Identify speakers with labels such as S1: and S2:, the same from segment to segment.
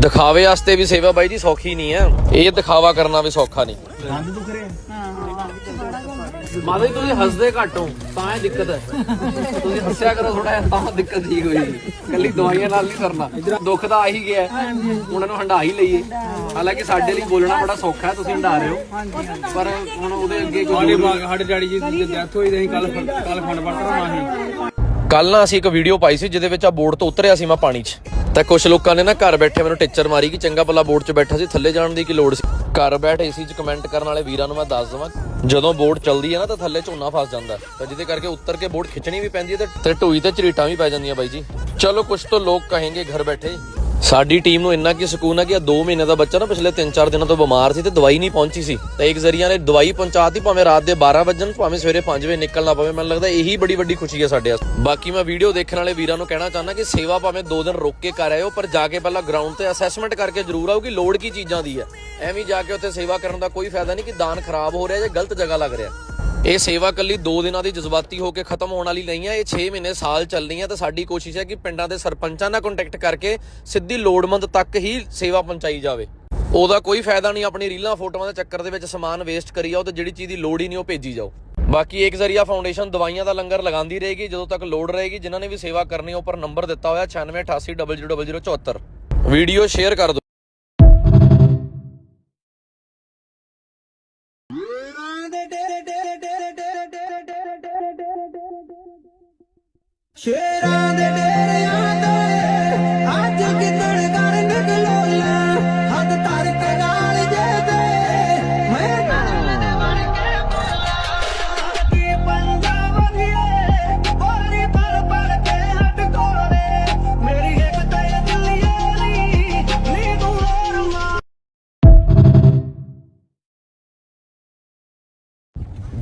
S1: ਦਿਖਾਵੇ ਵਾਸਤੇ ਵੀ ਸੇਵਾ ਬਾਈ ਜੀ ਸੌਖੀ ਨਹੀਂ ਹੈ ਇਹ ਦਿਖਾਵਾ ਕਰਨਾ ਵੀ ਸੌਖਾ ਨਹੀਂ।
S2: ਦੰਦ ਦੁਖ ਰਹੇ
S1: ਮਾਤਾ ਜੀ ਤੁਸੀਂ ਹੱਸਦੇ ਘੱਟ ਹੋ ਤਾਂ ਇਹ ਦਿੱਕਤ ਹੈ। ਤੁਸੀਂ ਹੱਸਿਆ ਕਰੋ ਥੋੜਾ ਜਿਹਾ ਤਾਂ ਦਿੱਕਤ ਠੀਕ ਹੋਈ। ਕੱਲੀ ਦਵਾਈਆਂ ਨਾਲ ਨਹੀਂ ਕਰਨਾ ਦੁੱਖ ਤਾਂ ਆ ਹੀ ਗਿਆ। ਹੈ। ਉਹਨਾਂ ਨੂੰ ਹੰਡਾ ਹੀ ਲਈਏ। ਹਾਲਾਂਕਿ ਸਾਡੇ ਲਈ ਬੋਲਣਾ ਬੜਾ ਸੌਖਾ ਹੈ ਤੁਸੀਂ ਹੰਡਾ ਰਹੇ ਹੋ। ਪਰ ਹੁਣ ਉਹਦੇ ਅੱਗੇ ਕੋਈ
S2: ਸਾਡੇ ਡੈਡੀ ਜੀ ਦੀ ਡੈਥ ਹੋਈ ਤੇ ਅਸੀਂ ਕੱਲ ਕੱਲ ਖੰਡ ਵਰਤਣਾ ਸੀ
S1: ਕੱਲ ਨਾ ਅਸੀਂ ਇੱਕ ਵੀਡੀਓ ਪਾਈ ਸੀ ਜਿਹਦੇ ਵਿੱਚ ਆ ਬੋਰਡ ਤੋਂ ਉਤਰਿਆ ਸੀ ਮੈਂ ਪਾਣੀ 'ਚ। ਤਾਂ ਕੁਝ ਲੋਕਾਂ ਨੇ ਨਾ ਘਰ ਬੈਠੇ ਮੈਨੂੰ ਟਿੱਚਰ ਮਾਰੀ ਕਿ ਚੰਗਾ ਭਲਾ ਬੋਰਡ 'ਚ ਬੈਠਾ ਸੀ, ਥੱਲੇ ਜਾਣ ਦੀ ਕੀ ਲੋੜ ਸੀ। ਘਰ ਬੈਠ ਏਸੀ 'ਚ ਕਮੈਂਟ ਕਰਨ ਵਾਲੇ ਵੀਰਾਂ ਨੂੰ ਮੈਂ ਦੱਸ ਦਵਾਂ, ਜਦੋਂ ਬੋਰਡ ਚੱਲਦੀ ਹੈ ਨਾ ਤਾਂ ਥੱਲੇ ਝੋਨਾ ਫਸ ਜਾਂਦਾ ਹੈ। ਤਾਂ ਜਿਹਦੇ ਕਰਕੇ ਉੱਤਰ ਕੇ ਬੋਰਡ ਖਿੱਚਣੀ ਵੀ ਪੈਂਦੀ ਹੈ ਤੇ- ਢੋਈ ਤੇ ਝਰੀਟਾਂ ਵੀ ਪੈ ਜਾਂਦੀਆਂ ਬਾਈ ਜੀ। ਚਲੋ ਕੁਝ ਤੋਂ ਲੋਕ ਕਹੇਂਗੇ ਘਰ ਬੈਠੇ। ਸਾਡੀ ਟੀਮ ਨੂੰ ਇੰਨਾ ਕੀ ਸਕੂਨ ਹੈ ਕਿ ਆ 2 ਮਹੀਨੇ ਦਾ ਬੱਚਾ ਨਾ ਪਿਛਲੇ 3-4 ਦਿਨਾਂ ਤੋਂ ਬਿਮਾਰ ਸੀ ਤੇ ਦਵਾਈ ਨਹੀਂ ਪਹੁੰਚੀ ਸੀ। ਤਾਂ ਇੱਕ ਜ਼ਰੀਆ ਨੇ ਦਵਾਈ ਪਹੁੰਚਾਤੀ, ਭਾਵੇਂ ਰਾਤ ਦੇ 12 ਵਜੇ ਭਾਵੇਂ ਸਵੇਰੇ 5 ਵਜੇ ਨਿਕਲਣਾ ਪਵੇ। ਮੈਨੂੰ ਲੱਗਦਾ ਇਹੀ ਬੜੀ ਵੱਡੀ ਖੁਸ਼ੀ ਹੈ ਸਾਡੇ ਵਾਸਤੇ। ਬਾਕੀ ਮੈਂ ਵੀਡੀਓ ਦੇਖਣ ਵਾਲੇ ਵੀਰਾਂ ਨੂੰ ਕਹਿਣਾ ਚਾਹੁੰਦਾ ਕਿ ਸੇਵਾ ਭਾਵੇਂ 2 ਦਿਨ ਰੁਕ ਕੇ ਕਰ ਆਇਓ, ਪਰ ਜਾ ਕੇ ਪਹਿਲਾਂ ਗਰਾਊਂਡ ਤੇ ਅਸੈਸਮੈਂਟ ਕਰਕੇ ਜ਼ਰੂਰ ਆਓ ਕਿ ਲੋੜ ਕੀ ਚੀਜ਼ਾਂ ਦੀ ਹੈ ਐਵੇਂ ਜਾ ਕੇ ਉੱਥੇ ਸੇਵਾ ਕਰਨ ਦਾ ਕੋਈ ਫਾਇਦਾ ਨਹੀਂ ਕਿ ਦਾਨ ਖਰਾਬ ਹੋ ਰਿਹਾ ਜਾਂ ਗਲਤ ਜਗ੍ਹਾ ਲੱਗ ਰਿਹਾ। ਇਹ ਸੇਵਾ ਕੱਲੀ 2 ਦਿਨਾਂ ਦੀ ਜਜ਼ਬਾਤੀ ਹੋ ਕੇ ਖਤਮ ਹੋਣ ਵਾਲੀ ਨਹੀਂ ਹੈ। ਇਹ 6 ਮਹੀਨੇ ਸਾਲ ਚੱਲਣੀ ਹੈ ਤੇ ਸਾਡੀ ਕੋਸ਼ਿਸ਼ ਹੈ ਕਿ ਪਿੰਡਾਂ ਦੇ ਸਰਪੰਚਾਂ ਨਾਲ ਕੰਟੈਕਟ ਕਰਕੇ ਸਿੱਧੀ ਲੋੜਮੰਦ ਤੱਕ ਹੀ ਸੇਵਾ ਪਹੁੰਚਾਈ ਜਾਵੇ। ਉਹਦਾ ਕੋਈ ਫਾਇਦਾ ਨਹੀਂ, ਆਪਣੀ ਰੀਲਾਂ, ਫੋਟੋਆਂ ਦੇ ਚੱਕਰ ਦੇ ਵਿੱਚ ਸਮਾਨ ਵੇਸਟ ਕਰੀ ਜਾਓ ਤੇ ਜਿਹੜੀ ਚੀਜ਼ ਦੀ ਲੋੜ ਹੀ ਨਹੀਂ ਉਹ ਭੇਜੀ ਜਾਓ। ਬਾਕੀ ਇੱਕ ਜ਼ਰੀਆ ਫਾਊਂਡੇਸ਼ਨ ਦਵਾਈਆਂ ਦਾ ਲੰਗਰ ਲਗਾਉਂਦੀ ਰਹੇਗੀ, ਜਦੋਂ ਤੱਕ ਲੋੜ ਰਹੇਗੀ। ਜਿਨ੍ਹਾਂ ਨੇ ਵੀ ਸੇਵਾ ਕਰਨੀ ਉੱਪਰ ਨੰਬਰ ਦਿੱਤਾ ਹੋਇਆ 9688000074 ਵੀਡੀਓ ਸ਼ੇਅਰ ਕਰ ਦਿਓ।
S3: ਦੇ Şöyle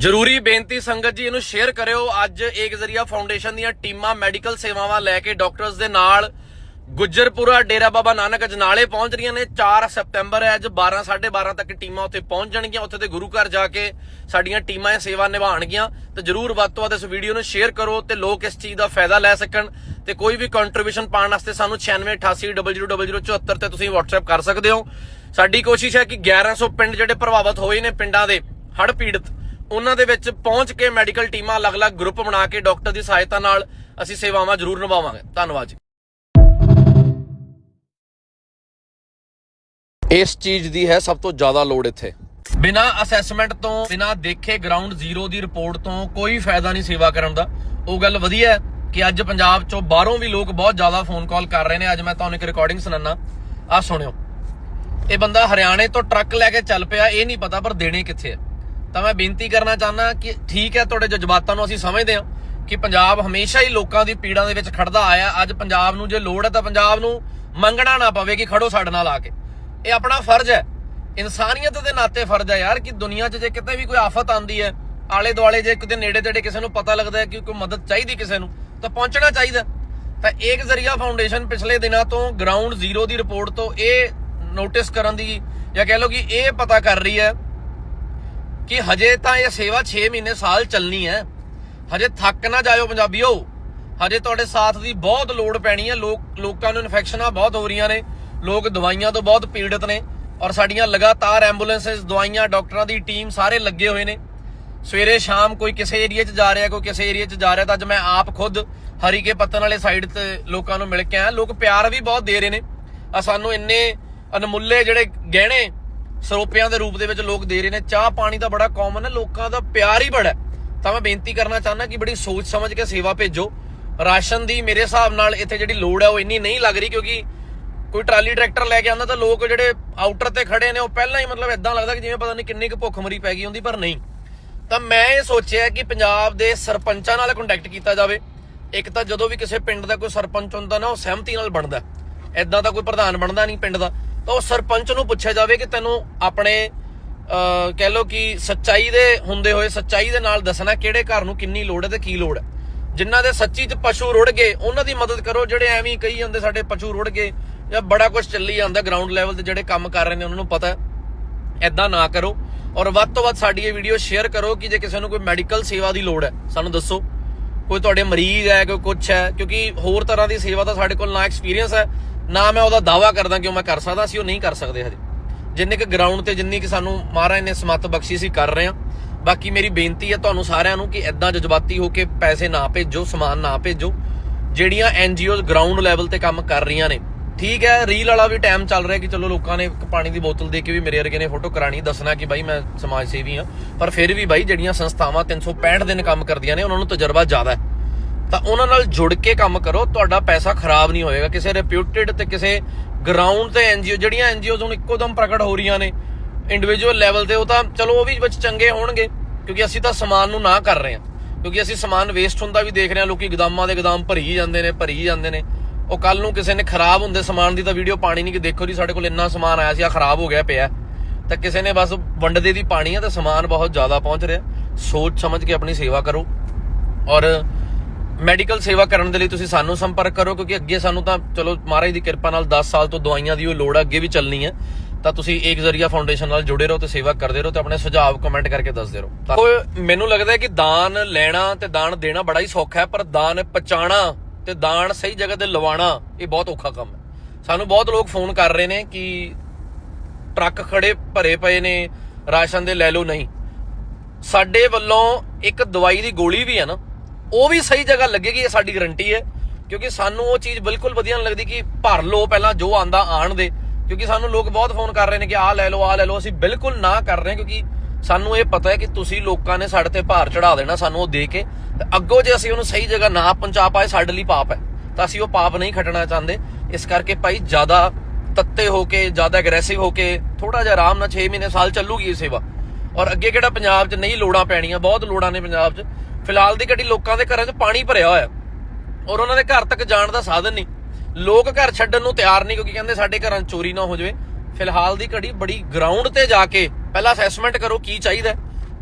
S1: ਜਰੂਰੀ ਬੇਨਤੀ ਸੰਗਤ ਜੀ, ਇਹਨੂੰ ਸ਼ੇਅਰ ਕਰਿਓ। ਅੱਜ ਏਕ ਜ਼ਰੀਆ ਫਾਊਂਡੇਸ਼ਨ ਦੀਆਂ ਟੀਮਾਂ ਮੈਡੀਕਲ ਸੇਵਾਵਾਂ ਲੈ ਕੇ ਡਾਕਟਰਸ ਦੇ ਨਾਲ ਗੁੱਜਰਪੁਰਾ ਡੇਰਾ ਬਾਬਾ ਨਾਨਕ ਅਜਨਾਲੇ ਪਹੁੰਚ ਰਹੀਆਂ ਨੇ। 4 ਸਤੰਬਰ ਹੈ, ਅੱਜ 12 12:30 ਤੱਕ ਟੀਮਾਂ ਉੱਥੇ ਪਹੁੰਚ ਜਾਣਗੀਆਂ। ਉੱਥੇ ਦੇ ਗੁਰੂ ਘਰ ਜਾ ਕੇ ਸਾਡੀਆਂ ਟੀਮਾਂ ਇਹ ਸੇਵਾ ਨਿਭਾਉਣਗੀਆਂ। ਤੇ ਜਰੂਰ ਵੱਧ ਤੋਂ ਵੱਧ ਇਸ ਵੀਡੀਓ ਨੂੰ ਸ਼ੇਅਰ ਕਰੋ ਤੇ ਲੋਕ ਇਸ ਚੀਜ਼ ਦਾ ਫਾਇਦਾ ਲੈ ਸਕਣ। ਤੇ ਕੋਈ ਵੀ ਕੰਟਰੀਬਿਊਸ਼ਨ ਪਾਉਣ ਵਾਸਤੇ ਸਾਨੂੰ 9688000074 ਤੇ ਤੁਸੀਂ WhatsApp ਕਰ ਸਕਦੇ ਹੋ। ਸਾਡੀ ਕੋਸ਼ਿਸ਼ ਹੈ ਕਿ 1100 ਪਿੰਡ ਜਿਹੜੇ ਪ੍ਰਭਾਵਿਤ ਹੋਏ ਨੇ ਪਿੰਡਾਂ ਦੇ, ਹੜ੍ਹ ਪੀੜਤ ਉਹਨਾਂ ਦੇ ਵਿੱਚ ਪਹੁੰਚ ਕੇ ਮੈਡੀਕਲ ਟੀਮਾਂ ਅਲੱਗ-ਅਲੱਗ ਗਰੁੱਪ ਬਣਾ ਕੇ ਡਾਕਟਰ ਦੀ ਸਹਾਇਤਾ ਨਾਲ ਅਸੀਂ ਸੇਵਾਵਾਂ ਜ਼ਰੂਰ ਨਿਭਾਵਾਂਗੇ। ਧੰਨਵਾਦ ਜੀ। ਇਸ ਚੀਜ਼ ਦੀ ਹੈ ਸਭ ਤੋਂ ਜ਼ਿਆਦਾ ਲੋੜ ਇੱਥੇ। ਬਿਨਾ ਅਸੈਸਮੈਂਟ ਤੋਂ ਬਿਨਾ ਦੇਖੇ ਗਰਾਊਂਡ ਜ਼ੀਰੋ ਦੀ ਰਿਪੋਰਟ ਤੋਂ ਕੋਈ ਫਾਇਦਾ ਨਹੀਂ ਸੇਵਾ ਕਰਨ ਦਾ। ਉਹ ਗੱਲ ਵਧੀਆ ਹੈ ਕਿ ਅੱਜ ਪੰਜਾਬ ਚੋਂ ਬਾਹਰੋਂ ਵੀ ਲੋਕ ਬਹੁਤ ਜ਼ਿਆਦਾ ਫੋਨ ਕਾਲ ਕਰ ਰਹੇ ਨੇ। ਅੱਜ ਮੈਂ ਤੁਹਾਨੂੰ ਇੱਕ ਰਿਕਾਰਡਿੰਗ ਸੁਣਾਉਣਾ ਆ ਸੁਣਿਓ। ਇਹ ਬੰਦਾ ਹਰਿਆਣੇ ਤੋਂ ਟਰੱਕ ਲੈ ਕੇ ਚੱਲ ਪਿਆ ਇਹ ਨਹੀਂ ਪਤਾ ਪਰ ਦੇਣੇ ਕਿੱਥੇ ਆ। ਤਾਂ ਮੈਂ ਬੇਨਤੀ ਕਰਨਾ ਚਾਹੁੰਦਾ ਕਿ ਠੀਕ ਹੈ ਤੁਹਾਡੇ ਜਜ਼ਬਾਤਾਂ ਨੂੰ ਅਸੀਂ ਸਮਝਦੇ ਹਾਂ ਕਿ ਪੰਜਾਬ ਹਮੇਸ਼ਾ ਹੀ ਲੋਕਾਂ ਦੀ ਪੀੜਾਂ ਦੇ ਵਿੱਚ ਖੜਦਾ ਆਇਆ। ਅੱਜ ਪੰਜਾਬ ਨੂੰ ਜੇ ਲੋੜ ਹੈ ਤਾਂ ਪੰਜਾਬ ਨੂੰ ਮੰਗਣਾ ਨਾ ਪਵੇ ਕਿ ਖੜੋ ਸਾਡੇ ਨਾਲ ਆ ਕੇ। ਇਹ ਆਪਣਾ ਫਰਜ਼ ਹੈ। ਇਨਸਾਨੀਅਤ ਦੇ ਨਾਤੇ ਫਰਜ਼ ਹੈ ਯਾਰ ਕਿ ਦੁਨੀਆ 'ਚ ਜੇ ਕਿਤੇ ਵੀ ਕੋਈ ਆਫਤ ਆਉਂਦੀ ਹੈ ਆਲੇ ਦੁਆਲੇ ਜੇ ਕਿਤੇ ਨੇੜੇ ਤੇੜੇ ਕਿਸੇ ਨੂੰ ਪਤਾ ਲੱਗਦਾ ਹੈ ਕਿ ਕੋਈ ਮਦਦ ਚਾਹੀਦੀ ਕਿਸੇ ਨੂੰ, ਤਾਂ ਪਹੁੰਚਣਾ ਚਾਹੀਦਾ। ਤਾਂ ਇੱਕ ਜ਼ਰੀਆ ਫਾਊਂਡੇਸ਼ਨ ਪਿਛਲੇ ਦਿਨਾਂ ਤੋਂ ਗਰਾਊਂਡ ਜ਼ੀਰੋ ਦੀ ਰਿਪੋਰਟ ਤੋਂ ਇਹ ਨੋਟਿਸ ਕਰਨ ਦੀ ਜਾਂ ਕਹਿ ਲਓ ਕਿ ਇਹ ਪਤਾ ਕਰ ਰਹੀ ਹੈ ਕਿ ਹਜੇ ਤਾਂ ਇਹ ਸੇਵਾ 6 ਮਹੀਨੇ ਸਾਲ ਚੱਲਣੀ ਹੈ। ਹਜੇ ਥੱਕ ਨਾ ਜਾਇਓ ਪੰਜਾਬੀਓ। ਹਜੇ ਤੁਹਾਡੇ ਸਾਥ ਦੀ ਬਹੁਤ ਲੋੜ ਪੈਣੀ ਹੈ। ਲੋਕ ਲੋਕਾਂ ਨੂੰ ਇਨਫੈਕਸ਼ਨਾਂ ਬਹੁਤ ਹੋ ਰਹੀਆਂ ਨੇ। ਲੋਕ ਦਵਾਈਆਂ ਤੋਂ ਬਹੁਤ ਪੀੜਤ ਨੇ। ਔਰ ਸਾਡੀਆਂ ਲਗਾਤਾਰ ਐਂਬੂਲੈਂਸਸ, ਦਵਾਈਆਂ, ਡਾਕਟਰਾਂ ਦੀ ਟੀਮ ਸਾਰੇ ਲੱਗੇ ਹੋਏ ਨੇ। ਸਵੇਰੇ ਸ਼ਾਮ ਕੋਈ ਕਿਸੇ ਏਰੀਆ 'ਚ ਜਾ ਰਿਹਾ, ਕੋਈ ਕਿਸੇ ਏਰੀਆ 'ਚ ਜਾ ਰਿਹਾ ਤਾਂ ਅੱਜ ਮੈਂ ਆਪ ਖੁਦ ਹਰੀਕੇ ਪੱਤਨ ਵਾਲੇ ਸਾਈਡ ਤੇ ਲੋਕਾਂ ਨੂੰ ਮਿਲ ਕੇ ਆਇਆ। ਲੋਕ ਪਿਆਰ ਵੀ ਬਹੁਤ ਦੇ ਰਹੇ ਨੇ। ਆ ਸਾਨੂੰ ਇੰਨੇ ਅਨਮੁੱਲੇ ਜਿਹੜੇ ਗਹਿਣੇ ਸਰੋਪਿਆਂ ਦੇ ਰੂਪ ਦੇ ਵਿੱਚ ਲੋਕ ਦੇ ਰਹੇ ਨੇ। ਚਾਹ ਪਾਣੀ ਦਾ ਬੜਾ ਕਾਮਨ ਹੈ, ਲੋਕਾਂ ਦਾ ਪਿਆਰ ਹੀ ਬੜਾ ਤਾਂ ਮੈਂ ਬੇਨਤੀ ਕਰਨਾ ਚਾਹੁੰਦਾ ਕਿ ਬੜੀ ਸੋਚ ਸਮਝ ਕੇ ਸੇਵਾ ਭੇਜੋ। ਰਾਸ਼ਨ ਦੀ ਮੇਰੇ ਹਿਸਾਬ ਨਾਲ ਇੱਥੇ ਜਿਹੜੀ ਲੋੜ ਹੈ ਉਹ ਇੰਨੀ ਨਹੀਂ ਲੱਗ ਰਹੀ ਕਿਉਂਕਿ ਕੋਈ ਟਰਾਲੀ ਟਰੈਕਟਰ ਲੈ ਕੇ ਆਉਂਦਾ ਤਾਂ ਲੋਕ ਜਿਹੜੇ ਆਊਟਰ ਤੇ ਖੜੇ ਨੇ, ਉਹ ਪਹਿਲਾਂ ਹੀ ਮਤਲਬ ਇਦਾਂ ਲੱਗਦਾ ਕਿ ਜਿਵੇਂ ਪਤਾ ਨਹੀਂ ਕਿੰਨੀ ਕੁ ਭੁੱਖ ਮਰੀ ਪੈ ਗਈ ਹੁੰਦੀ, ਪਰ ਨਹੀਂ। ਤਾਂ ਮੈਂ ਇਹ ਸੋਚਿਆ ਕਿ ਪੰਜਾਬ ਦੇ ਸਰਪੰਚਾਂ ਨਾਲ ਕੰਟੈਕਟ ਕੀਤਾ ਜਾਵੇ। ਇੱਕ ਤਾਂ ਜਦੋਂ ਵੀ ਕਿਸੇ ਪਿੰਡ ਦਾ ਕੋਈ ਸਰਪੰਚ ਹੁੰਦਾ ਨਾ, ਉਹ ਸਹਿਮਤੀ ਨਾਲ ਬਣਦਾ। ਐਦਾਂ ਦਾ ਕੋਈ ਪ੍ਰਧਾਨ ਬਣਦਾ ਨਹੀਂ ਪਿੰਡ ਦਾ। ਤਾਂ ਉਹ ਸਰਪੰਚ ਨੂੰ ਪੁੱਛਿਆ ਜਾਵੇ ਕਿ ਤੈਨੂੰ ਆਪਣੇ ਕਹਿ ਲਓ ਕਿ ਸੱਚਾਈ ਦੇ ਹੁੰਦੇ ਹੋਏ ਸੱਚਾਈ ਦੇ ਨਾਲ ਦੱਸਣਾ ਕਿਹੜੇ ਘਰ ਨੂੰ ਕਿੰਨੀ ਲੋੜ ਹੈ ਤੇ ਕੀ ਲੋੜ ਹੈ। ਜਿਨ੍ਹਾਂ ਦੇ ਸੱਚੀ ਚ ਪਸ਼ੂ ਰੁੜ ਗਏ, ਉਹਨਾਂ ਦੀ ਮਦਦ ਕਰੋ, ਜਿਹੜੇ ਐਵੇਂ ਹੀ ਕਹੀ ਜਾਂਦੇ ਸਾਡੇ ਪਸ਼ੂ ਰੁੜ ਗਏ ਜਾਂ ਬੜਾ ਕੁਝ ਚੱਲੀ ਜਾਂਦਾ ਗਰਾਊਂਡ ਲੈਵਲ ਤੇ ਜਿਹੜੇ ਕੰਮ ਕਰ ਰਹੇ ਨੇ, ਉਹਨਾਂ ਨੂੰ ਪਤਾ ਹੈ। ਐਦਾਂ ਨਾ ਕਰੋ ਔਰ ਵੱਧ ਤੋਂ ਵੱਧ ਸਾਡੀ ਇਹ ਵੀਡੀਓ ਸ਼ੇਅਰ ਕਰੋ ਕਿ ਜੇ ਕਿਸੇ ਨੂੰ ਕੋਈ ਮੈਡੀਕਲ ਸੇਵਾ ਦੀ ਲੋੜ ਹੈ, ਸਾਨੂੰ ਦੱਸੋ। ਕੋਈ ਤੁਹਾਡੇ ਮਰੀਜ਼ ਹੈ, ਕੋਈ ਕੁਛ ਹੈ, ਕਿਉਂਕਿ ਹੋਰ ਤਰ੍ਹਾਂ ਦੀ ਸੇਵਾ ਦਾ ਸਾਡੇ ਕੋਲ ਨਾ ਐਕਸਪੀਰੀਅੰਸ ਹੈ। ਨਾ ਮੈਂ ਉਹਦਾ ਦਾਵਾ ਕਰਦਾ ਕਿ ਉਹ ਮੈਂ ਕਰ ਸਕਦਾ ਸੀ, ਉਹ ਨਹੀਂ ਕਰ ਸਕਦੇ ਹਜੇ। ਜਿੰਨੇ ਕਿ ਗਰਾਊਂਡ ਤੇ ਜਿੰਨੀ ਕਿ ਸਾਨੂੰ ਮਹਾਰਾਜ ਨੇ ਸਮੱਤ ਬਖਸ਼ੀ ਸੀ, ਕਰ ਰਹੇ ਆ ਬਾਕੀ ਮੇਰੀ ਬੇਨਤੀ ਹੈ ਤੁਹਾਨੂੰ ਸਾਰਿਆਂ ਨੂੰ ਕਿ ਐਦਾਂ ਜਜ਼ਬਾਤੀ ਹੋ ਕੇ ਪੈਸੇ ਨਾ ਭੇਜੋ, ਸਮਾਨ ਨਾ ਭੇਜੋ। ਜਿਹੜੀਆਂ ਐਨਜੀਓਜ਼ ਗਰਾਊਂਡ ਲੈਵਲ ਤੇ ਕੰਮ ਕਰ ਰਹੀਆਂ ਨੇ, ਠੀਕ ਹੈ ਰੀਲ ਵਾਲਾ ਵੀ ਟਾਈਮ ਚੱਲ ਰਿਹਾ ਕਿ ਚਲੋ ਲੋਕਾਂ ਨੇ ਪਾਣੀ ਦੀ ਬੋਤਲ ਦੇ ਕੇ ਵੀ ਮੇਰੇ ਵਰਗੇ ਨੇ ਫੋਟੋ ਕਰਾਣੀ ਦੱਸਣਾ ਕਿ ਬਾਈ ਮੈਂ ਸਮਾਜ ਸੇਵੀ ਹਾਂ। ਪਰ ਫਿਰ ਵੀ ਬਾਈ ਜਿਹੜੀਆਂ ਸੰਸਥਾਵਾਂ 365 ਦਿਨ ਕੰਮ ਕਰਦੀਆਂ ਨੇ, ਉਹਨਾਂ ਨੂੰ ਤਜਰਬਾ ਜ਼ਿਆਦਾ ਹੈ। ਤਾਂ ਉਹਨਾਂ ਨਾਲ ਜੁੜ ਕੇ ਕੰਮ ਕਰੋ, ਤੁਹਾਡਾ ਪੈਸਾ ਖਰਾਬ ਨਹੀਂ ਹੋਏਗਾ। ਕਿਸੇ ਰਿਪਿਊਟਡ ਤੇ ਕਿਸੇ ਗਰਾਊਂਡ ਤੇ ਐਨਜੀਓ ਜਿਹੜੀਆਂ ਐਨਜੀਓਜ਼ ਹੁਣ ਇੱਕੋ ਦਮ ਪ੍ਰਗਟ ਹੋ ਰਹੀਆਂ ਨੇ ਇੰਡੀਵਿਜੂਅਲ ਲੈਵਲ ਤੇ, ਉਹ ਤਾਂ ਚਲੋ ਉਹ ਵੀ ਵਿੱਚ ਚੰਗੇ ਹੋਣਗੇ, ਕਿਉਂਕਿ ਅਸੀਂ ਤਾਂ ਸਮਾਨ ਨੂੰ ਨਾ ਕਰ ਰਹੇ ਹਾਂ। ਕਿਉਂਕਿ ਅਸੀਂ ਸਮਾਨ ਵੇਸਟ ਹੁੰਦਾ ਵੀ ਦੇਖ ਰਹੇ ਹਾਂ, ਲੋਕੀ ਗਦਾਮਾਂ ਦੇ ਗਦਾਮ ਭਰੀ ਜਾਂਦੇ ਨੇ, ਭਰੀ ਜਾਂਦੇ ਨੇ। ਉਹ ਕੱਲ ਨੂੰ ਕਿਸੇ ਨੇ ਖਰਾਬ ਹੁੰਦੇ ਸਮਾਨ ਦੀ ਤਾਂ ਵੀਡੀਓ ਪਾਣੀ ਨਹੀਂ ਕਿ ਦੇਖੋ ਜੀ, ਸਾਡੇ ਕੋਲ ਇੰਨਾ ਸਮਾਨ ਆਇਆ ਸੀ ਆ ਖਰਾਬ ਹੋ ਗਿਆ ਪਿਆ। ਤਾਂ ਕਿਸੇ ਨੇ ਬਸ ਵੰਡਦੇ ਦੀ ਪਾਣੀ ਆ ਤਾਂ ਸਮਾਨ ਬਹੁਤ ਜ਼ਿਆਦਾ ਪਹੁੰਚ ਰਿਹਾ। ਸੋਚ ਸਮਝ ਕੇ ਆਪਣੀ ਸੇਵਾ ਕਰੋ। ਔਰ ਮੈਡੀਕਲ ਸੇਵਾ ਕਰਨ ਦੇ ਲਈ ਤੁਸੀਂ ਸਾਨੂੰ ਸੰਪਰਕ ਕਰੋ ਕਿਉਂਕਿ ਅੱਗੇ ਸਾਨੂੰ ਤਾਂ ਚਲੋ ਮਹਾਰਾਜ ਦੀ ਕਿਰਪਾ ਨਾਲ 10 ਸਾਲ ਤੋਂ ਦਵਾਈਆਂ ਦੀ ਉਹ ਲੋੜ ਆ, ਅੱਗੇ ਵੀ ਚੱਲਣੀ ਹੈ ਤਾਂ ਤੁਸੀਂ ਏਕ ਜ਼ਰੀਆ ਫਾਊਂਡੇਸ਼ਨ ਨਾਲ ਜੁੜੇ ਰਹੋ ਤੇ ਸੇਵਾ ਕਰਦੇ ਰਹੋ ਤੇ ਆਪਣੇ ਸੁਝਾਅ ਕਮੈਂਟ ਕਰਕੇ ਦੱਸਦੇ ਰਹੋ। ਤਾਂ ਮੈਨੂੰ ਲੱਗਦਾ ਹੈ ਕਿ ਦਾਨ ਲੈਣਾ ਤੇ ਦਾਨ ਦੇਣਾ ਬੜਾ ਹੀ ਸੌਖਾ ਹੈ ਪਰ ਦਾਨ ਪਹੁੰਚਾਉਣਾ ਤੇ ਦਾਨ ਸਹੀ ਜਗ੍ਹਾ ਤੇ ਲਵਾਉਣਾ ਇਹ ਬਹੁਤ ਔਖਾ ਕੰਮ ਹੈ। ਸਾਨੂੰ ਬਹੁਤ ਲੋਕ ਫੋਨ ਕਰ ਰਹੇ ਨੇ ਕਿ ਟਰੱਕ ਖੜੇ ਭਰੇ ਪਏ ਨੇ ਰਾਸ਼ਨ ਦੇ ਲੈ ਲਓ ਨਹੀਂ। ਸਾਡੇ ਵੱਲੋਂ ਇੱਕ ਦਵਾਈ ਦੀ ਗੋਲੀ ਵੀ ਹੈ ਨਾ ਉਹ ਵੀ ਸਹੀ ਜਗ੍ਹਾ ਲੱਗੇਗੀ, ਇਹ ਸਾਡੀ ਗਾਰੰਟੀ ਹੈ। ਕਿਉਂਕਿ ਸਾਨੂੰ ਉਹ ਚੀਜ਼ ਬਿਲਕੁਲ ਵਧੀਆ ਨਹੀਂ ਲੱਗਦੀ ਕਿ ਭਰ ਲਓ ਪਹਿਲਾਂ ਜੋ ਆਂਦਾ ਆਣ ਦੇ। ਕਿਉਂਕਿ ਸਾਨੂੰ ਲੋਕ ਬਹੁਤ ਫੋਨ ਕਰ ਰਹੇ ਨੇ ਕਿ ਆਹ ਲੈ ਲਓ, ਆਹ ਲੈ ਲਓ। ਅਸੀਂ ਬਿਲਕੁਲ ਨਾ ਕਰ ਰਹੇ ਕਿਉਂਕਿ ਸਾਨੂੰ ਇਹ ਪਤਾ ਹੈ ਕਿ ਤੁਸੀਂ ਲੋਕਾਂ ਨੇ ਸਾਡੇ ਤੇ ਭਾਰ ਚੜਾ ਦੇਣਾ ਸਾਨੂੰ ਉਹ ਦੇ ਕੇ। ਤੇ ਅੱਗੋਂ ਜੇ ਅਸੀਂ ਉਹਨੂੰ ਸਹੀ ਜਗ੍ਹਾ ਨਾ ਪਹੁੰਚਾ ਪਾਏ, ਸਾਡੇ ਲਈ ਪਾਪ ਹੈ। ਤਾਂ ਅਸੀਂ ਉਹ ਪਾਪ ਨਹੀਂ ਖੱਟਣਾ ਚਾਹੁੰਦੇ। ਇਸ ਕਰਕੇ ਭਾਈ ਜ਼ਿਆਦਾ ਤੱਤੇ ਹੋ ਕੇ, ਜ਼ਿਆਦਾ ਐਗਰੈਸਿਵ ਹੋ ਕੇ ਥੋੜਾ ਜਿਹਾ ਆਰਾਮ ਨਾਲ 6 ਮਹੀਨੇ ਸਾਲ ਚੱਲੂਗੀ ਇਹ ਸੇਵਾ। ਔਰ ਅੱਗੇ ਕਿਹੜਾ ਪੰਜਾਬ 'ਚ ਨਹੀਂ ਲੋੜਾਂ ਪੈਣੀਆਂ, ਬਹੁਤ ਲੋੜਾਂ ਨੇ ਪੰਜਾਬ 'ਚ। ਫਿਲਹਾਲ ਦੀ ਘੜੀ ਲੋਕਾਂ ਦੇ ਘਰਾਂ 'ਚ ਪਾਣੀ ਭਰਿਆ ਹੋਇਆ। ਔਰ ਉਹਨਾਂ ਦੇ ਘਰ ਤੱਕ ਜਾਣ ਦਾ ਸਾਧਨ ਨਹੀਂ। ਲੋਕ ਘਰ ਛੱਡਣ ਨੂੰ ਤਿਆਰ ਨਹੀਂ ਕਿਉਂਕਿ ਕਹਿੰਦੇ ਸਾਡੇ ਘਰਾਂ 'ਚ ਚੋਰੀ ਨਾ ਹੋ ਜਾਵੇ। ਫਿਲਹਾਲ ਦੀ ਘੜੀ ਬੜੀ ਗਰਾਊਂਡ ਤੇ ਜਾ ਕੇ ਪਹਿਲਾਂ ਅਸੈਸਮੈਂਟ ਕਰੋ ਕੀ ਚਾਹੀਦਾ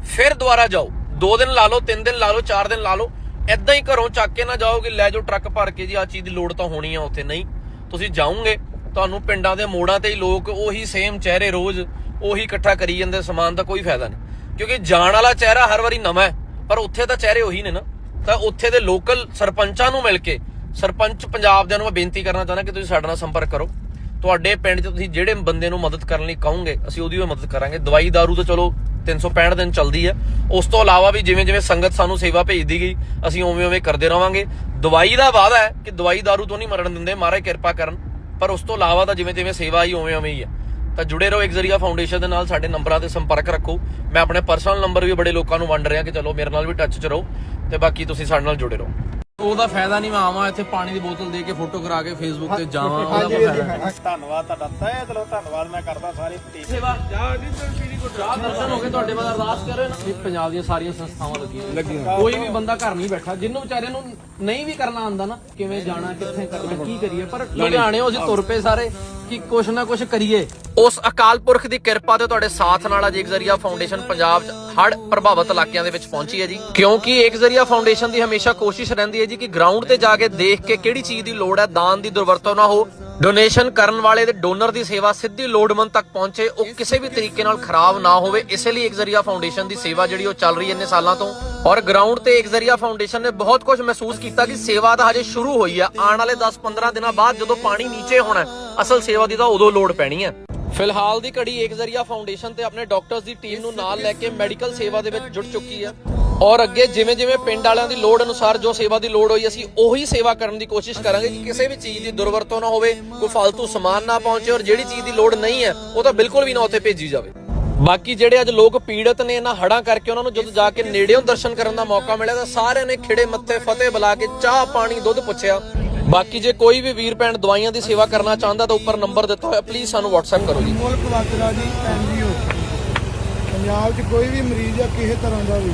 S1: ਫਿਰ ਦੁਬਾਰਾ ਜਾਓ। 2 ਦਿਨ ਲਾ ਲਓ 3 ਦਿਨ ਲਾ ਲਓ 4 ਦਿਨ ਲਾ ਲਓ। ਐਦਾਂ ਹੀ ਘਰੋਂ ਚੱਕ ਕੇ ਨਾ ਜਾਓਗੇ, ਲੈ ਜਾਓ ਟਰੱਕ ਭਰ ਕੇ ਜੀ ਆ ਚੀਜ਼ ਦੀ ਲੋੜ ਤਾਂ ਹੋਣੀ ਆ ਉੱਥੇ। ਨਹੀਂ, ਤੁਸੀਂ ਜਾਓਗੇ, ਤੁਹਾਨੂੰ ਪਿੰਡਾਂ ਦੇ ਮੋੜਾਂ ਤੇ ਹੀ ਲੋਕ ਉਹੀ ਸੇਮ ਚਿਹਰੇ ਰੋਜ਼ ਉਹੀ ਇਕੱਠਾ ਕਰੀ ਜਾਂਦੇ, ਸਮਾਨ ਦਾ ਕੋਈ ਫਾਇਦਾ ਨਹੀਂ। ਕਿਉਂਕਿ ਜਾਣ ਵਾਲਾ ਚਿਹਰਾ ਹਰ ਵਾਰੀ ਨਵਾਂ ਹੈ। ਪਰ ਉੱਥੇ ਤਾਂ ਚਿਹਰੇ ਉਹੀ ਨੇ ਨਾ। ਤਾਂ ਉੱਥੇ ਦੇ ਲੋਕਲ ਸਰਪੰਚਾਂ ਨੂੰ ਮਿਲ ਕੇ, ਸਰਪੰਚ ਪੰਜਾਬ ਦੇ ਨੂੰ ਮੈਂ ਬੇਨਤੀ ਕਰਨਾ ਚਾਹੁੰਦਾ ਕਿ ਤੁਸੀਂ ਸਾਡੇ ਨਾਲ ਸੰਪਰਕ ਕਰੋ। ਤੁਹਾਡੇ ਪਿੰਡ 'ਚ ਤੁਸੀਂ ਜਿਹੜੇ ਬੰਦੇ ਨੂੰ ਮਦਦ ਕਰਨ ਲਈ ਕਹੋਗੇ, ਅਸੀਂ ਉਹਦੀ ਵੀ ਮਦਦ ਕਰਾਂਗੇ। ਦਵਾਈ ਦਾਰੂ ਤਾਂ ਚਲੋ 365 ਦਿਨ ਚੱਲਦੀ ਹੈ ਉਸ ਤੋਂ ਇਲਾਵਾ ਵੀ ਜਿਵੇਂ ਜਿਵੇਂ ਸੰਗਤ ਸਾਨੂੰ ਸੇਵਾ ਭੇਜਦੀ ਗਈ, ਅਸੀਂ ਉਵੇਂ ਉਵੇਂ ਕਰਦੇ ਰਵਾਂਗੇ। ਦਵਾਈ ਦਾ ਵਾਅਦਾ ਹੈ ਕਿ ਦਵਾਈ ਦਾਰੂ ਤੋਂ ਨਹੀਂ ਮਰਨ ਦਿੰਦੇ, ਮਹਾਰਾਜ ਕਿਰਪਾ ਕਰਨ। ਪਰ ਉਸ ਤੋਂ ਇਲਾਵਾ ਤਾਂ ਜਿਵੇਂ ਜਿਵੇਂ ਸੇਵਾ ਹੀ ਉਵੇਂ ਉਵੇਂ ਹੀ ਹੈ ਤਾਂ ਜੁੜੇ ਰਹੋ ਇੱਕ ਜ਼ਰੀਆ ਫਾਊਂਡੇਸ਼ਨ ਦੇ ਨਾਲ ਸਾਡੇ ਨੰਬਰਾਂ ਤੇ ਸੰਪਰਕ ਰੱਖੋ। ਮੈਂ ਆਪਣੇ ਪਰਸਨਲ ਨੰਬਰ ਵੀ ਬੜੇ ਲੋਕਾਂ ਨੂੰ ਵੰਡ ਰਿਹਾ ਕਿ ਚਲੋ ਮੇਰੇ ਨਾਲ ਵੀ ਟੱਚ 'ਚ ਰਹੋ ਤੇ ਬਾਕੀ ਤੁਸੀਂ ਸਾਡੇ ਨਾਲ ਜੁੜੇ ਰਹੋ। ਉਹਦਾ ਫਾਇਦਾ ਨਹੀਂ ਮੈਂ ਆਵਾਂ ਇੱਥੇ ਪਾਣੀ ਦੀ ਬੋਤਲ ਦੇ ਕੇ ਫੋਟੋ ਕਰਾ ਕੇ ਫੇਸਬੁੱਕ ਤੇ ਜਾਵਾਂ। ਉਹਦਾ ਕੋਈ ਫਾਇਦਾ ਨਹੀਂ।
S4: ਧੰਨਵਾਦ ਤੁਹਾਡਾ। ਤਹਿ ਦਿਲੋਂ ਧੰਨਵਾਦ ਮੈਂ ਕਰਦਾ ਸਾਰੇ ਟੀਮ
S1: ਸੇਵਾ। ਜਾ ਦਰਸ਼ਨ ਹੋ ਗਏ ਤੁਹਾਡੇ ਬਾਅਦ ਅਰਦਾਸ ਕਰੋ ਨਾ? ਵੀ ਪੰਜਾਬ ਦੀਆਂ ਸਾਰੀਆਂ ਸੰਸਥਾਵਾਂ ਲੱਗੀਆਂ ਲੱਗੀਆਂ। ਕੋਈ ਵੀ ਬੰਦਾ ਘਰ ਨਹੀਂ ਬੈਠਾ ਜਿੰਨੂੰ ਵਿਚਾਰੇ ਨੂੰ ਨਹੀਂ ਵੀ ਕਰਨਾ ਆਂਦਾ ਨਾ ਕਿਵੇਂ ਜਾਣਾ ਕਿੱਥੇ ਕਰਨਾ ਕੀ ਕਰੀਏ? ਪਰ ਲੁਧਿਆਣੇ ਅਸੀਂ ਤੁਰ ਪਏ ਸਾਰੇ। ਕਿ ਕੁਛ ਨਾ ਕੁਛ ਕਰੀਏ। ਉਸ ਅਕਾਲ ਪੁਰਖ ਦੀ ਕਿਰਪਾ ਤੇ ਤੁਹਾਡੇ ਸਾਥ ਨਾਲ ਅੱਜ ਇੱਕ ਜ਼ਰੀਆ ਫਾਊਂਡੇਸ਼ਨ ਪੰਜਾਬ 'ਚ ਹੜ੍ਹ ਪ੍ਰਭਾਵਿਤ ਇਲਾਕਿਆਂ ਦੇ ਵਿੱਚ ਪਹੁੰਚੀ ਹੈ ਜੀ। ਕਿਉਂਕਿ ਇੱਕ ਜ਼ਰੀਆ ਫਾਊਂਡੇਸ਼ਨ ਦੀ ਹਮੇਸ਼ਾ ਕੋਸ਼ਿਸ਼ ਰਹਿੰਦੀ ਹੈ ਜੀ ਕਿ ਗਰਾਊਂਡ ਤੇ ਜਾ ਕੇ ਦੇਖ ਕੇ ਕਿਹੜੀ ਚੀਜ਼ ਦੀ ਲੋੜ ਹੈ, ਦਾਨ ਦੀ ਦੁਰਵਰਤੋਂ ਨਾ ਹੋ। ਡੋਨੇਸ਼ਨ ਕਰਨ ਵਾਲੇ ਦੇ ਡੋਨਰ ਦੀ ਸੇਵਾ ਸਿੱਧੀ ਲੋੜਵੰਦ ਤੱਕ ਪਹੁੰਚੇ, ਉਹ ਕਿਸੇ ਵੀ ਤਰੀਕੇ ਨਾਲ ਖਰਾਬ ਨਾ ਹੋਵੇ, ਇਸੇ ਲਈ ਇੱਕ ਜ਼ਰੀਆ ਫਾਊਂਡੇਸ਼ਨ ਦੀ ਸੇਵਾ ਜਿਹੜੀ ਉਹ ਚੱਲ ਰਹੀ ਹੈ ਇੰਨੇ ਸਾਲਾਂ ਤੋਂ। ਔਰ ਗਰਾਊਂਡ ਤੇ ਇੱਕ ਜ਼ਰੀਆ ਫਾਊਂਡੇਸ਼ਨ ਨੇ ਬਹੁਤ ਕੁਝ ਮਹਿਸੂਸ ਕੀਤਾ ਕਿ ਸੇਵਾ ਤਾਂ ਹਜੇ ਸ਼ੁਰੂ ਹੋਈ ਆ ਆਉਣ ਵਾਲੇ 10-15 ਦਿਨਾਂ ਬਾਅਦ ਜਦੋਂ ਪਾਣੀ ਨੀਚੇ ਹੋਣਾ ਅਸਲ ਸੇਵਾ ਦੀ ਤਾਂ ਉਦੋਂ ਲੋੜ ਪੈਣੀ ਹੈ। ਫਿਲਹਾਲ ਦੀ ਘੜੀ ਇੱਕ ਜ਼ਰੀਆ ਫਾਊਂਡੇਸ਼ਨ ਤੇ ਆਪਣੇ ਡਾਕਟਰਸ ਦੀ ਟੀਮ ਨੂੰ ਨਾਲ ਲੈ ਕੇ ਮੈਡੀਕਲ ਸੇਵਾ ਦੇ ਵਿੱਚ ਜੁੜ ਚੁੱਕੀ ਹੈ। ਔਰ ਅੱਗੇ ਜਿਵੇਂ ਜਿਵੇਂ ਪਿੰਡ ਵਾਲਿਆਂ ਦੀ ਲੋੜ ਅਨੁਸਾਰ ਜੋ ਸੇਵਾ ਦੀ ਲੋੜ ਹੋਈ, ਅਸੀਂ ਉਹੀ ਸੇਵਾ ਕਰਨ ਦੀ ਕੋਸ਼ਿਸ਼ ਕਰਾਂਗੇ ਕਿ ਕਿਸੇ ਵੀ ਚੀਜ਼ ਦੀ ਦੁਰਵਰਤੋਂ ਨਾ ਹੋਵੇ, ਕੋਈ ਫालतू ਸਮਾਨ ਨਾ ਪਹੁੰਚੇ ਔਰ ਜਿਹੜੀ ਚੀਜ਼ ਦੀ ਲੋੜ ਨਹੀਂ ਹੈ, ਉਹ ਤਾਂ ਬਿਲਕੁਲ ਵੀ ਨਾ ਉੱਥੇ ਭੇਜੀ ਜਾਵੇ। ਬਾਕੀ ਜਿਹੜੇ ਅੱਜ ਲੋਕ ਪੀੜਤ ਨੇ, ਇਹਨਾਂ ਹੜਾਂ ਕਰਕੇ ਉਹਨਾਂ ਨੂੰ ਜਦੋਂ ਜਾ ਕੇ ਨੇੜਿਓਂ ਦਰਸ਼ਨ ਕਰਨ ਦਾ ਮੌਕਾ ਮਿਲਿਆ ਤਾਂ ਸਾਰਿਆਂ ਨੇ ਖਿੜੇ ਮੱਥੇ ਫਤਿਹ ਬੁਲਾ ਕੇ ਚਾਹ, ਪਾਣੀ, ਦੁੱਧ ਪੁੱਛਿਆ। ਬਾਕੀ ਜੇ ਕੋਈ ਵੀ ਵੀਰ ਭੈਣ ਦਵਾਈਆਂ ਦੀ ਸੇਵਾ ਕਰਨਾ ਚਾਹੁੰਦਾ ਤਾਂ ਉੱਪਰ ਨੰਬਰ ਦਿੱਤਾ ਹੋਇਆ ਪਲੀਜ਼ ਸਾਨੂੰ WhatsApp ਕਰੋ ਜੀ।
S5: ਮੁਲਕ ਵਾਸਰਾ ਜੀ ਐਨਜੀਓ। ਪੰਜਾਬ 'ਚ ਕੋਈ ਵੀ ਮਰੀਜ਼ ਆ ਕਿਸੇ ਤਰ੍ਹਾਂ ਦਾ ਵੀ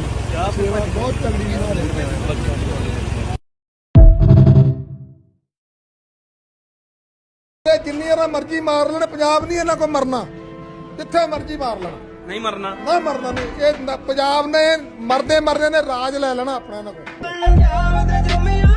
S5: ਸੇਵਾ ਬਹੁਤ ਤੰਗੀ ਨਾਲ ਤੇ ਜਿੰਨੀ ਇਹਨਾਂ ਮਰਜ਼ੀ ਮਾਰ ਲੈਣ ਪੰਜਾਬ ਨਹੀਂ ਇਹਨਾਂ ਕੋ ਮਰਨਾ। ਜਿੱਥੇ ਮਰਜ਼ੀ ਮਾਰ ਲੈਣ।
S2: ਨਹੀਂ ਮਰਨਾ।
S5: ਨਾ ਮਰਨਾ ਨਹੀਂ ਇਹ ਨ- ਪੰਜਾਬ ਨੇ ਮਰਦੇ ਮਰਦੇ ਨੇ ਰਾਜ ਲੈ ਲੈਣਾ ਆਪਣਾ ਇਹਨਾਂ ਕੋਲ।
S3: ਪੰਜਾਬ ਦੇ ਜ਼ਮੀਨ